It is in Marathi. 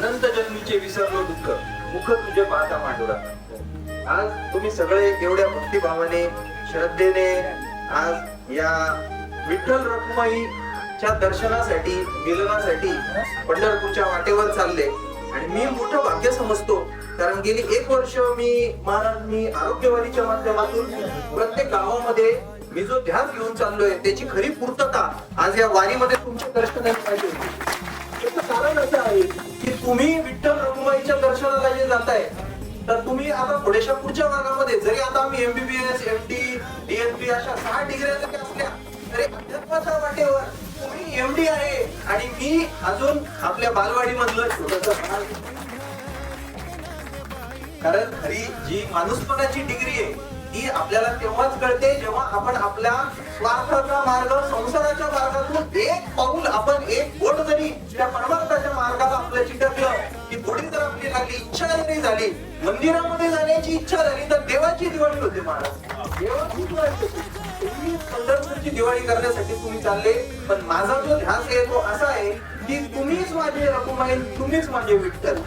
अनंत जन्मीचे विसरलो दुःख मुख तुझे पाहता मांडुरा. आज तुम्ही सगळे एवढ्या भक्तिभावाने श्रद्धेने आज या विठ्ठल रखुमाईच्या दर्शनासाठी मिलनासाठी पंढरपूरच्या वाटेवर चालले. आणि मी मोठं भाग्य समजतो कारण गेली एक वर्ष मी महाराज मी आरोग्यवादीच्या माध्यमातून प्रत्येक गावामध्ये मी जो ध्यास घेऊन चाललोय त्याची खरी पूर्तता आज या वारीमध्ये तुमच्या दर्शनाने पाहिजे तुम्ही विठ्ठल रघुमाईच्या दर्शनाला जे जाताय तर तुम्ही आता थोड्याशा पुढच्या वर्गामध्ये जरी आता आम्ही एमबीबीएस एम डी डीएनपी अशा सहा डिग्र्या जरी असल्या तरी अध्यात्माच्या वाटेवर तुम्ही एम डी आहे आणि मी अजून आपल्या बालवाडी मधलं छोटस कारण खरी जी माणूसपणाची डिग्री आहे ती आपल्याला तेव्हाच कळते जेव्हा आपण आपल्या स्वार्थाचा मार्ग संसाराच्या मार्गातून एक पाऊल आपण एक बोट जरी त्या परमार्थाच्या आपली इच्छा जरी झाली. मंदिरामध्ये जाण्याची इच्छा झाली तर देवाची दिवाळी होते महाराज. देवाची दिवाळी होते. तुम्ही पंढरपूरची दिवाळी करण्यासाठी तुम्ही चालले पण माझा जो ध्यास आहे तो असा आहे की तुम्हीच माझे रकुमाई तुम्हीच माझे विठ्ठल.